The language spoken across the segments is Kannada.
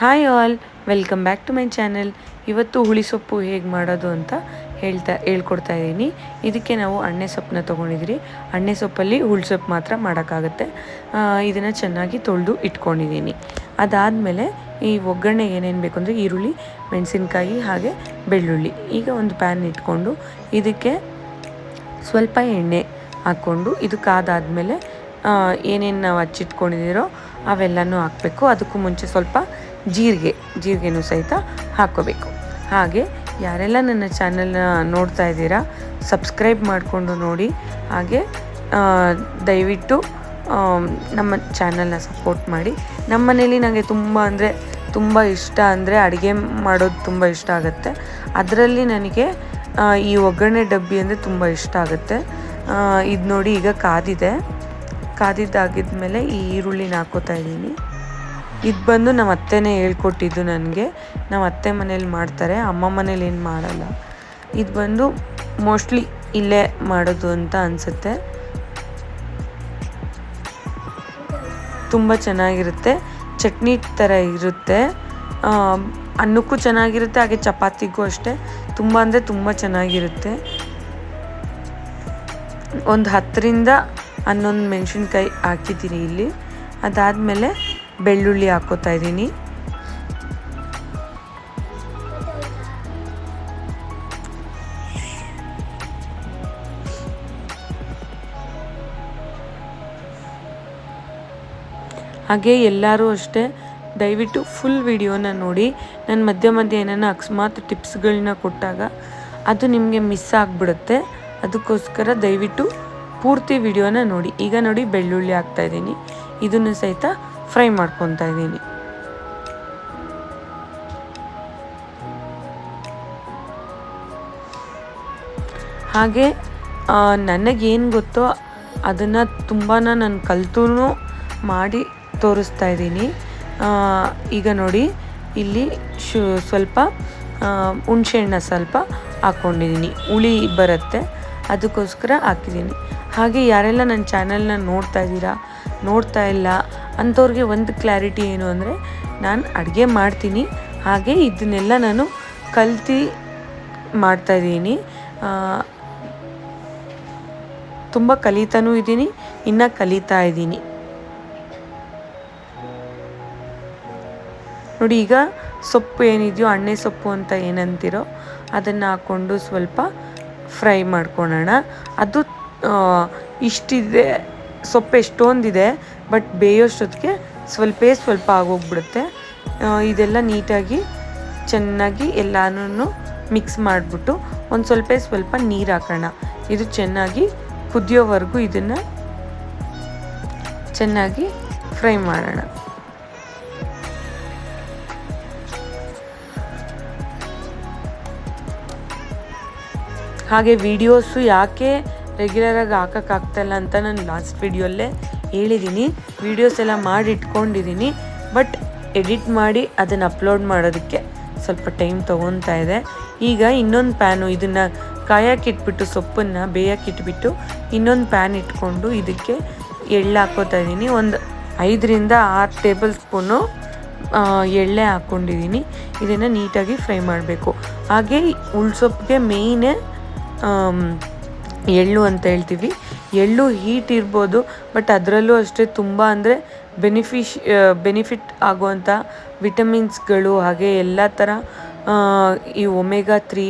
Hi all welcome back to my channel ಇವತ್ತು ಹುಳಿ ಸೊಪ್ಪು ಹೇಗೆ ಮಾಡೋದು ಅಂತ ಹೇಳ್ತಾ, ಹೇಳ್ಕೊಡ್ತಾ ಇದ್ದೀನಿ. ಇದಕ್ಕೆ ನಾವು ಅಣ್ಣೆ ಸೊಪ್ಪನ್ನ ತೊಗೊಂಡಿದ್ದೀರಿ ಅಣ್ಣೆ ಸೊಪ್ಪಲ್ಲಿ ಹುಳಿ ಸೊಪ್ಪು ಮಾತ್ರ ಮಾಡೋಕ್ಕಾಗುತ್ತೆ. ಇದನ್ನು ಚೆನ್ನಾಗಿ ತೊಳೆದು ಇಟ್ಕೊಂಡಿದ್ದೀನಿ. ಅದಾದಮೇಲೆ ಈ ಒಗ್ಗರಣೆ ಏನೇನು ಬೇಕು ಅಂದರೆ ಈರುಳ್ಳಿ, ಮೆಣಸಿನ್ಕಾಯಿ ಹಾಗೆ ಬೆಳ್ಳುಳ್ಳಿ. ಈಗ ಒಂದು ಪ್ಯಾನ್ ಇಟ್ಕೊಂಡು ಇದಕ್ಕೆ ಸ್ವಲ್ಪ ಎಣ್ಣೆ ಹಾಕ್ಕೊಂಡು ಇದು ಕಾದಾದಮೇಲೆ ಏನೇನು ನಾವು ಹಚ್ಚಿಟ್ಕೊಂಡಿದ್ದೀರೋ ಅವೆಲ್ಲನೂ ಹಾಕಬೇಕು. ಅದಕ್ಕೂ ಮುಂಚೆ ಸ್ವಲ್ಪ ಜೀರಿಗೆ, ಜೀರಿಗೆನೂ ಸಹಿತ ಹಾಕ್ಕೋಬೇಕು. ಹಾಗೆ ಯಾರೆಲ್ಲ ನನ್ನ ಚಾನಲ್ನ ನೋಡ್ತಾ ಇದ್ದೀರಾ, ಸಬ್ಸ್ಕ್ರೈಬ್ ಮಾಡಿಕೊಂಡು ನೋಡಿ. ಹಾಗೆ ದಯವಿಟ್ಟು ನಮ್ಮ ಚಾನಲ್ನ ಸಪೋರ್ಟ್ ಮಾಡಿ. ನಮ್ಮ ಮನೇಲಿ ನನಗೆ ತುಂಬ ಅಂದರೆ ತುಂಬ ಇಷ್ಟ ಅಂದರೆ ಅಡುಗೆ ಮಾಡೋದು ತುಂಬ ಇಷ್ಟ ಆಗುತ್ತೆ. ಅದರಲ್ಲಿ ನನಗೆ ಈ ಒಗ್ಗರಣೆ ಡಬ್ಬಿ ಅಂದರೆ ತುಂಬ ಇಷ್ಟ ಆಗುತ್ತೆ. ಇದು ನೋಡಿ ಈಗ ಕಾದಿದೆ. ಕಾದಿದ್ದಾಗಿದ್ಮೇಲೆ ಈ ಈರುಳ್ಳಿನ ಹಾಕೋತಾ ಇದ್ದೀನಿ. ಇದು ಬಂದು ನಮ್ಮ ಅತ್ತೆನೇ ಹೇಳ್ಕೊಟ್ಟಿದ್ದು ನನಗೆ. ನಮ್ಮ ಅತ್ತೆ ಮನೇಲಿ ಮಾಡ್ತಾರೆ, ಅಮ್ಮ ಮನೇಲಿ ಏನು ಮಾಡಲ್ಲ. ಇದು ಬಂದು ಮೋಸ್ಟ್ಲಿ ಇಲ್ಲೇ ಮಾಡೋದು ಅಂತ ಅನಿಸುತ್ತೆ. ತುಂಬ ಚೆನ್ನಾಗಿರುತ್ತೆ. ಚಟ್ನಿ ಥರ ಇರುತ್ತೆ. ಅನ್ನಕ್ಕೂ ಚೆನ್ನಾಗಿರುತ್ತೆ, ಹಾಗೆ ಚಪಾತಿಗೂ ಅಷ್ಟೇ. ತುಂಬ ಅಂದರೆ ತುಂಬ ಚೆನ್ನಾಗಿರುತ್ತೆ. ಒಂದು ಹತ್ತರಿಂದ ಹನ್ನೊಂದು ಮೆಣಸಿನ್ಕಾಯಿ ಹಾಕಿದ್ದೀನಿ ಇಲ್ಲಿ. ಅದಾದಮೇಲೆ ಬೆಳ್ಳುಳ್ಳಿ ಹಾಕೋತಾ ಇದ್ದೀನಿ. ಹಾಗೆ ಎಲ್ಲರೂ ಅಷ್ಟೇ ದಯವಿಟ್ಟು ಫುಲ್ ವಿಡಿಯೋನ ನೋಡಿ. ನಾನು ಮಧ್ಯ ಮಧ್ಯೆ ಏನಾನ ಅಕಸ್ಮಾತ್ ಟಿಪ್ಸ್ಗಳನ್ನ ಕೊಟ್ಟಾಗ ಅದು ನಿಮಗೆ ಮಿಸ್ ಆಗಿಬಿಡುತ್ತೆ. ಅದಕ್ಕೋಸ್ಕರ ದಯವಿಟ್ಟು ಪೂರ್ತಿ ವಿಡಿಯೋನ ನೋಡಿ. ಈಗ ನೋಡಿ ಬೆಳ್ಳುಳ್ಳಿ ಹಾಕ್ತಾಯಿದ್ದೀನಿ ಇದನ್ನು ಸಹಿತ ಫ್ರೈ ಮಾಡ್ಕೊತಾ ಇದ್ದೀನಿ. ಹಾಗೆ ನನಗೇನು ಗೊತ್ತೋ ಅದನ್ನು ತುಂಬಾ ನಾನು ಕಲಿತೂ ಮಾಡಿ ತೋರಿಸ್ತಾ ಇದ್ದೀನಿ. ಈಗ ನೋಡಿ, ಇಲ್ಲಿ ಶು, ಸ್ವಲ್ಪ ಹುಣ್ಸೆಹಣ್ಣ ಸ್ವಲ್ಪ ಹಾಕ್ಕೊಂಡಿದ್ದೀನಿ ಹುಳಿ ಬರುತ್ತೆ, ಅದಕ್ಕೋಸ್ಕರ ಹಾಕಿದ್ದೀನಿ. ಹಾಗೆ ಯಾರೆಲ್ಲ ನನ್ನ ಚಾನಲ್ನ ನೋಡ್ತಾ ಇದ್ದೀರಾ, ನೋಡ್ತಾ ಇಲ್ಲ ಅಂಥವ್ರಿಗೆ ಒಂದು ಕ್ಲಾರಿಟಿ ಏನು ಅಂದರೆ ನಾನು ಅಡುಗೆ ಮಾಡ್ತೀನಿ. ಹಾಗೆ ಇದನ್ನೆಲ್ಲ ನಾನು ಕಲ್ತು ಮಾಡ್ತಾಯಿದ್ದೀನಿ ತುಂಬ ಕಲಿತಾನೂ ಇದ್ದೀನಿ, ಇನ್ನು ಕಲಿತಾ ಇದ್ದೀನಿ. ನೋಡಿ, ಈಗ ಸೊಪ್ಪು ಏನಿದೆಯೋ, ಅಣ್ಣೆ ಸೊಪ್ಪು ಅಂತ ಏನಂತೀರೋ, ಅದನ್ನು ಹಾಕ್ಕೊಂಡು ಸ್ವಲ್ಪ ಫ್ರೈ ಮಾಡ್ಕೊಳ್ಳೋಣ ಅದು ಇಷ್ಟಿದೆ, ಸೊಪ್ಪು ಎಷ್ಟೊಂದಿದೆ ಬಟ್ ಬೇಯೋಷ್ಟೊತ್ತಿಗೆ ಸ್ವಲ್ಪೇ ಸ್ವಲ್ಪ ಆಗೋಗ್ಬಿಡುತ್ತೆ. ಇದೆಲ್ಲ ನೀಟಾಗಿ, ಚೆನ್ನಾಗಿ ಎಲ್ಲನೂ ಮಿಕ್ಸ್ ಮಾಡಿಬಿಟ್ಟು ಒಂದು ಸ್ವಲ್ಪ ಸ್ವಲ್ಪ ನೀರು ಹಾಕೋಣ. ಇದು ಚೆನ್ನಾಗಿ ಕುದಿಯೋವರೆಗೂ ಇದನ್ನು ಚೆನ್ನಾಗಿ ಫ್ರೈ ಮಾಡೋಣ. ಹಾಗೆ ವಿಡಿಯೋಸು ಯಾಕೆ ರೆಗ್ಯುಲರಾಗಿ ಹಾಕೋಕ್ಕಾಗ್ತಾಯಿಲ್ಲ ಅಂತ ನಾನು ಲಾಸ್ಟ್ ವೀಡಿಯೋಲ್ಲೇ ಹೇಳಿದ್ದೀನಿ ವೀಡಿಯೋಸ್ ಎಲ್ಲ ಮಾಡಿ ಇಟ್ಕೊಂಡಿದ್ದೀನಿ ಬಟ್ ಎಡಿಟ್ ಮಾಡಿ ಅದನ್ನು ಅಪ್ಲೋಡ್ ಮಾಡೋದಕ್ಕೆ ಸ್ವಲ್ಪ ಟೈಮ್ ತೊಗೊತಾ ಇದೆ. ಈಗ ಇನ್ನೊಂದು ಪ್ಯಾನು ಇದನ್ನು ಕಾಯಕ್ಕಿಟ್ಬಿಟ್ಟು ಸೊಪ್ಪನ್ನು ಬೇಯಕ್ಕಿಟ್ಬಿಟ್ಟು ಇನ್ನೊಂದು ಪ್ಯಾನ್ ಇಟ್ಕೊಂಡು ಇದಕ್ಕೆ ಎಳ್ಳು ಹಾಕೋತಾ ಇದ್ದೀನಿ ಒಂದು ಐದರಿಂದ ಆರು ಟೇಬಲ್ ಸ್ಪೂನು ಎಳ್ಳೆ ಹಾಕ್ಕೊಂಡಿದ್ದೀನಿ ಇದನ್ನು ನೀಟಾಗಿ ಫ್ರೈ ಮಾಡಬೇಕು. ಹಾಗೆ ಉಳ್ಸೊಪ್ಪಿಗೆ ಮೇಯ್ನೇ ಎಳ್ಳು ಅಂತ ಹೇಳ್ತೀವಿ. ಎಳ್ಳು ಹೀಟ್ ಇರ್ಬೋದು ಬಟ್ ಅದರಲ್ಲೂ ಅಷ್ಟೇ ತುಂಬ ಅಂದರೆ ಬೆನಿಫಿಶ್ ಬೆನಿಫಿಟ್ ಆಗುವಂಥ ವಿಟಮಿನ್ಸ್ಗಳು ಹಾಗೆ ಎಲ್ಲ ಥರ ಈ ಒಮೆಗಾ ತ್ರೀ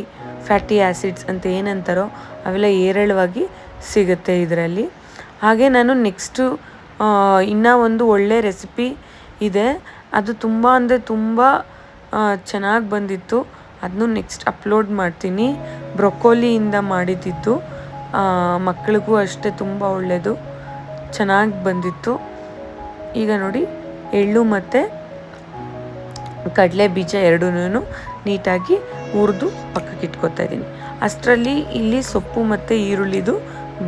ಫ್ಯಾಟಿ ಆ್ಯಸಿಡ್ಸ್ ಅಂತ ಏನಂತಾರೋ ಅವೆಲ್ಲ ಹೇರಳವಾಗಿ ಸಿಗುತ್ತೆ ಇದರಲ್ಲಿ. ಹಾಗೆ ನಾನು ನೆಕ್ಸ್ಟು ಇನ್ನೂ ಒಂದು ಒಳ್ಳೆ ರೆಸಿಪಿ ಇದೆ. ಅದು ತುಂಬ ಅಂದರೆ ತುಂಬ ಚೆನ್ನಾಗಿ ಬಂದಿತ್ತು. ಅದನ್ನು ನೆಕ್ಸ್ಟ್ ಅಪ್ಲೋಡ್ ಮಾಡ್ತೀನಿ. ಬ್ರೊಕೋಲಿಯಿಂದ ಮಾಡಿದ್ದಿತ್ತು ಮಕ್ಕಳಿಗೂ ಅಷ್ಟೇ ತುಂಬ ಒಳ್ಳೆಯದು ಚೆನ್ನಾಗಿ ಬಂದಿತ್ತು. ಈಗ ನೋಡಿ, ಎಳ್ಳು ಮತ್ತು ಕಡಲೆ ಬೀಜ ಎರಡೂ ನೀಟಾಗಿ ಹುರಿದು ಪಕ್ಕಕ್ಕೆ ಇಟ್ಕೊತಾ ಇದ್ದೀನಿ. ಅಷ್ಟರಲ್ಲಿ ಇಲ್ಲಿ ಸೊಪ್ಪು ಮತ್ತು ಈರುಳ್ಳಿದು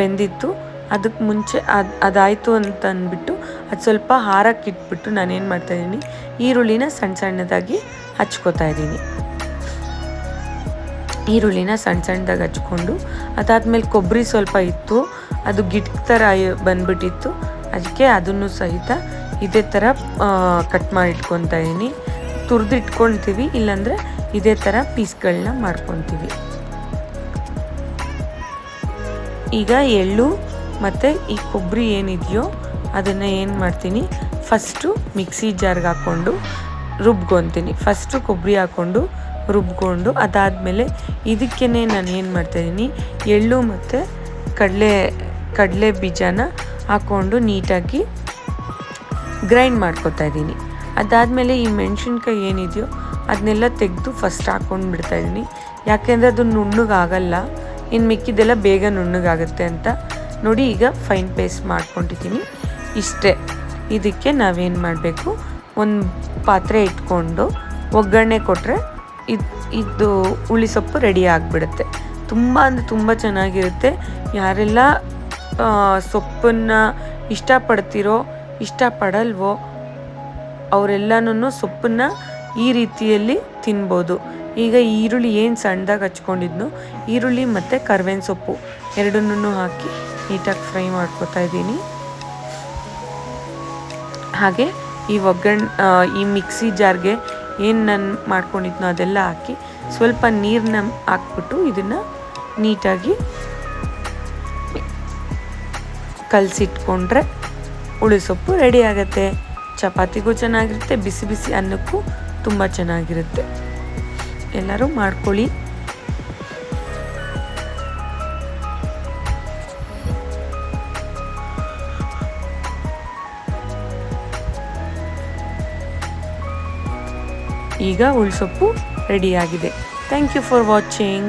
ಬೆಂದಿತ್ತು. ಅದಕ್ಕೆ ಮುಂಚೆ ಅದು, ಅದಾಯಿತು ಅಂತ ಅಂದ್ಬಿಟ್ಟು ಅದು ಸ್ವಲ್ಪ ಹಾರಕ್ಕೆ ಇಟ್ಬಿಟ್ಟು ನಾನೇನು ಮಾಡ್ತಾಯಿದ್ದೀನಿ ಈರುಳ್ಳಿನ ಸಣ್ಣ ಸಣ್ಣದಾಗಿ ಹಚ್ಕೋತಾ ಇದ್ದೀನಿ. ಈರುಳ್ಳಿನ ಸಣ್ಣ ಸಣ್ಣದಾಗಿ ಹಚ್ಕೊಂಡು, ಅದಾದಮೇಲೆ ಕೊಬ್ಬರಿ ಸ್ವಲ್ಪ ಇತ್ತು. ಅದು ಗಿಟ್ ಥರ ಬಂದ್ಬಿಟ್ಟಿತ್ತು. ಅದಕ್ಕೆ ಅದನ್ನು ಸಹಿತ ಇದೇ ಥರ ಕಟ್ ಮಾಡಿ ಇಟ್ಕೊತಾ ಇದ್ದೀನಿ. ತುರಿದಿಟ್ಕೊಳ್ತೀವಿ, ಇಲ್ಲಾಂದರೆ ಇದೇ ಥರ ಪೀಸ್ಗಳನ್ನ ಮಾಡ್ಕೊತೀವಿ ಈಗ ಎಳ್ಳು ಮತ್ತು ಈ ಕೊಬ್ಬರಿ ಏನಿದೆಯೋ ಅದನ್ನು ಏನು ಮಾಡ್ತೀನಿ ಫಸ್ಟು ಮಿಕ್ಸಿ ಜಾರ್ಗೆ ಹಾಕ್ಕೊಂಡು ರುಬ್ಕೊತೀನಿ. ಫಸ್ಟು ಕೊಬ್ಬರಿ ಹಾಕ್ಕೊಂಡು ರುಬ್ಕೊಂಡು ಅದಾದಮೇಲೆ ಇದಕ್ಕೇ ನಾನು ಏನು ಮಾಡ್ತಾಯಿದ್ದೀನಿ ಎಳ್ಳು ಮತ್ತು ಕಡಲೆ ಕಡಲೆ ಬೀಜನ ಹಾಕ್ಕೊಂಡು ನೀಟಾಗಿ ಗ್ರೈಂಡ್ ಮಾಡ್ಕೊತಾ ಇದ್ದೀನಿ ಅದಾದಮೇಲೆ ಈ ಮೆಣಸಿನ್ಕಾಯಿ ಏನಿದೆಯೋ ಅದನ್ನೆಲ್ಲ ತೆಗೆದು ಫಸ್ಟ್ ಹಾಕ್ಕೊಂಡು ಬಿಡ್ತಾಯಿದ್ದೀನಿ ಯಾಕೆಂದರೆ ಅದು ನುಣ್ಣಗಾಗಲ್ಲ ಇನ್ನು ಮಿಕ್ಕಿದೆಲ್ಲ ಬೇಗ ನುಣ್ಣಗಾಗುತ್ತೆ ಅಂತ. ನೋಡಿ ಈಗ ಫೈನ್ ಪೇಸ್ಟ್ ಮಾಡ್ಕೊಂಡಿದ್ದೀನಿ ಇಷ್ಟೇ. ಇದಕ್ಕೆ ನಾವೇನು ಮಾಡಬೇಕು? ಒಂದು ಪಾತ್ರೆ ಇಟ್ಕೊಂಡು ಒಗ್ಗರಣೆ ಕೊಟ್ಟರೆ ಇದು ಇದು ಹುಳಿ ಸೊಪ್ಪು ರೆಡಿ ಆಗಿಬಿಡುತ್ತೆ. ತುಂಬ ಅಂದರೆ ತುಂಬ ಚೆನ್ನಾಗಿರುತ್ತೆ. ಯಾರೆಲ್ಲ ಸೊಪ್ಪನ್ನು ಇಷ್ಟಪಡ್ತಿರೋ, ಇಷ್ಟಪಡಲ್ವೋ ಅವರೆಲ್ಲನೂ ಸೊಪ್ಪನ್ನು ಈ ರೀತಿಯಲ್ಲಿ ತಿನ್ಬೋದು. ಈಗ ಈರುಳ್ಳಿ ಏನು ಸಣ್ಣದಾಗಿ ಹಚ್ಕೊಂಡಿದ್ನು, ಈರುಳ್ಳಿ ಮತ್ತು ಕರ್ಬೇವಿನ ಸೊಪ್ಪು ಎರಡನ್ನೂ ಹಾಕಿ ನೀಟಾಗಿ ಫ್ರೈ ಮಾಡ್ಕೊತಾ ಇದ್ದೀನಿ. ಹಾಗೆ ಈ ಒಗ್ಗರಣೆ ಈ ಮಿಕ್ಸಿ ಜಾರ್ಗೆ ಏನು ನಾನು ಮಾಡ್ಕೊಂಡಿದ್ನೋ ಅದೆಲ್ಲ ಹಾಕಿ ಸ್ವಲ್ಪ ನೀರನ್ನ ಹಾಕ್ಬಿಟ್ಟು ಇದನ್ನು ನೀಟಾಗಿ ಕಲಸಿಟ್ಕೊಂಡ್ರೆ ಹುಳಿ ಸೊಪ್ಪು ರೆಡಿ ಆಗುತ್ತೆ. ಚಪಾತಿಗೂ ಚೆನ್ನಾಗಿರುತ್ತೆ, ಬಿಸಿ ಬಿಸಿ ಅನ್ನಕ್ಕೂ ತುಂಬ ಚೆನ್ನಾಗಿರುತ್ತೆ. ಎಲ್ಲರೂ ಮಾಡ್ಕೊಳ್ಳಿ. ಈಗ ಉಳ್ಸೊಪ್ಪು ರೆಡಿಯಾಗಿದೆ. Thank you for watching